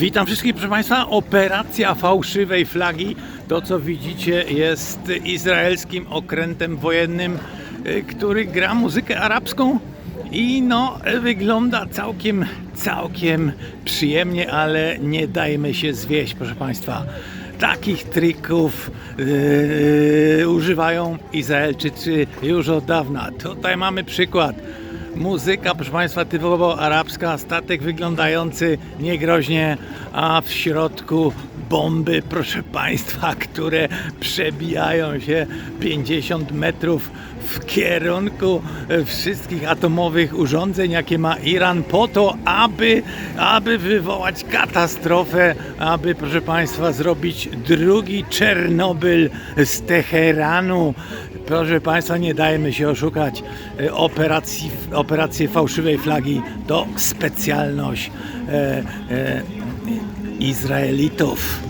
Witam wszystkich, proszę Państwa. Operacja fałszywej flagi. To, co widzicie, jest izraelskim okrętem wojennym, y, który gra muzykę arabską. I no, wygląda całkiem, całkiem przyjemnie, ale nie dajmy się zwieść, proszę Państwa. Takich trików yy, używają Izraelczycy już od dawna. Tutaj mamy przykład. Muzyka, proszę Państwa, typowo arabska, statek wyglądający niegroźnie, a w środku bomby, proszę Państwa, które przebijają się 50 metrów w kierunku wszystkich atomowych urządzeń, jakie ma Iran, po to, aby, aby wywołać katastrofę, aby, proszę Państwa, zrobić drugi Czernobyl z Teheranu. Proszę Państwa, nie dajmy się oszukać. E, Operacji, operacje fałszywej flagi to specjalność e, e, Izraelitów.